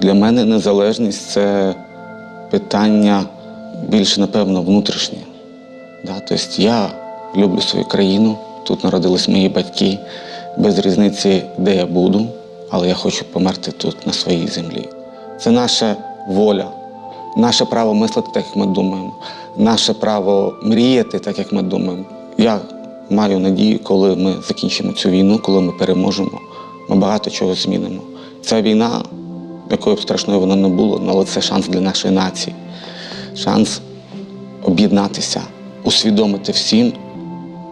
Для мене незалежність це питання більше, напевно, внутрішнє. Да? Тобто я люблю свою країну, тут народились мої батьки, без різниці, де я буду, але я хочу померти тут, на своїй землі. Це наша воля, наше право мислити так, як ми думаємо, наше право мріяти так, як ми думаємо. Я маю надію, коли ми закінчимо цю війну, коли ми переможемо, ми багато чого змінимо. Ця війна, якою б страшною вона не була, але це шанс для нашої нації, шанс об'єднатися, усвідомити всім,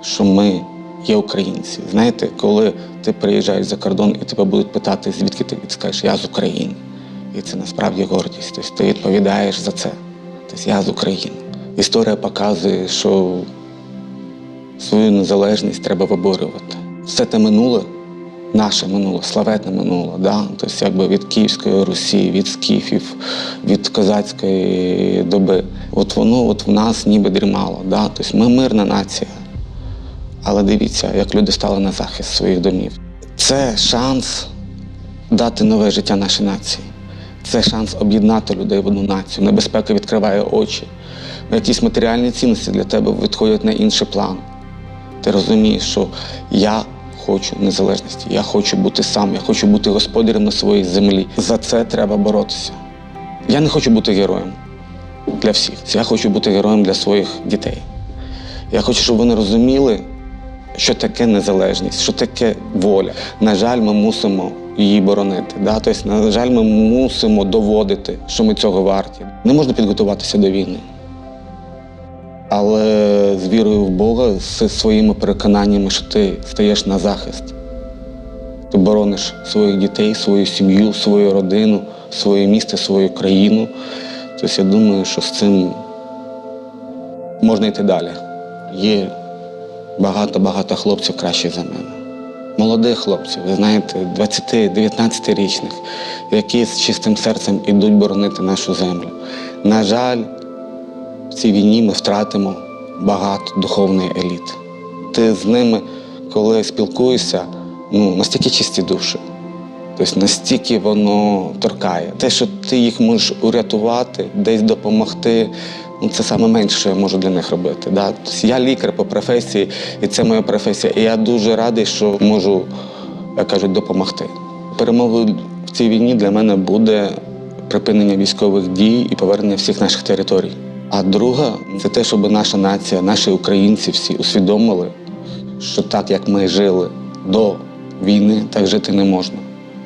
що ми є українці. Знаєте, коли ти приїжджаєш за кордон і тебе будуть питати, звідки ти скажеш, я з України. І це насправді гордість. Тобто ти відповідаєш за це. Тобто я з України. Історія показує, що свою незалежність треба виборювати. Все те минуле, наше минуле, славетне минуле, да? тобто якби від Київської Русі, від скіфів, від козацької доби. От воно от в нас ніби дрімало. Да? Тобто ми мирна нація. Але дивіться, як люди стали на захист своїх домів. Це шанс дати нове життя нашій нації. Це шанс об'єднати людей в одну націю. Небезпека відкриває очі. Якісь матеріальні цінності для тебе відходять на інший план. Ти розумієш, що я хочу незалежності, я хочу бути сам, я хочу бути господарем на своїй землі. За це треба боротися. Я не хочу бути героєм для всіх. Я хочу бути героєм для своїх дітей. Я хочу, щоб вони розуміли, що таке незалежність, що таке воля. На жаль, ми мусимо її боронити. Да? Тобто, на жаль, ми мусимо доводити, що ми цього варті. Не можна підготуватися до війни. Але з вірою в Бога, з своїми переконаннями, що ти стаєш на захист. Ти борониш своїх дітей, свою сім'ю, свою родину, своє місто, свою країну. Тобто я думаю, що з цим можна йти далі. Є багато-багато хлопців кращих за мене. Молодих хлопців, ви знаєте, 20-19-річних, які з чистим серцем ідуть боронити нашу землю. На жаль, в цій війні ми втратимо багато духовної еліти. Ти з ними, коли спілкуєшся, ну, настільки чисті душі. Тобто настільки воно торкає. Те, що ти їх можеш урятувати, десь допомогти, ну, це саме менше, що я можу для них робити. Да? Тобто я лікар по професії, і це моя професія. І я дуже радий, що можу, як кажуть, допомогти. Перемогою в цій війні для мене буде припинення військових дій і повернення всіх наших територій. А друга це те, щоб наша нація, наші українці всі усвідомили, що так як ми жили до війни, так жити не можна.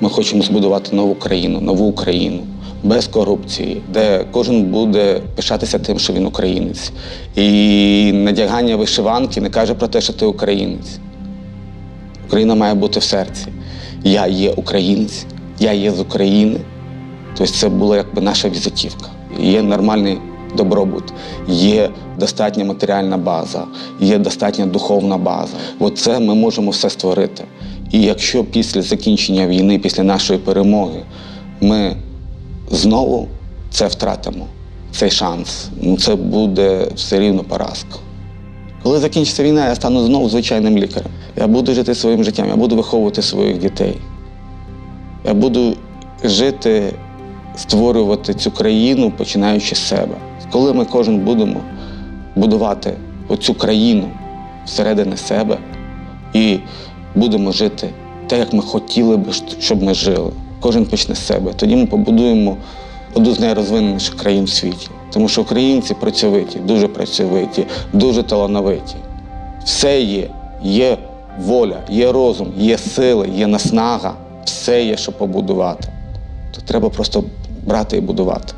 Ми хочемо збудувати нову країну, нову Україну без корупції, де кожен буде пишатися тим, що він українець. І надягання вишиванки не каже про те, що ти українець. Україна має бути в серці. Я є українець, я є з України. Тобто це була якби наша візитівка. Є нормальний добробут, є достатня матеріальна база, є достатня духовна база. Оце ми можемо все створити. І якщо після закінчення війни, після нашої перемоги, ми знову це втратимо, цей шанс, ну це буде все рівно поразка. Коли закінчиться війна, я стану знову звичайним лікарем. Я буду жити своїм життям, я буду виховувати своїх дітей. Я буду жити, створювати цю країну, починаючи з себе. Коли ми кожен будемо будувати оцю країну всередині себе і будемо жити так, як ми хотіли би, щоб ми жили. Кожен почне з себе. Тоді ми побудуємо одну з найрозвиненіших країн в світі. Тому що українці працьовиті, дуже працьовиті, дуже талановиті. Все є. Є воля, є розум, є сили, є наснага. Все є, що побудувати. То треба просто брати і будувати.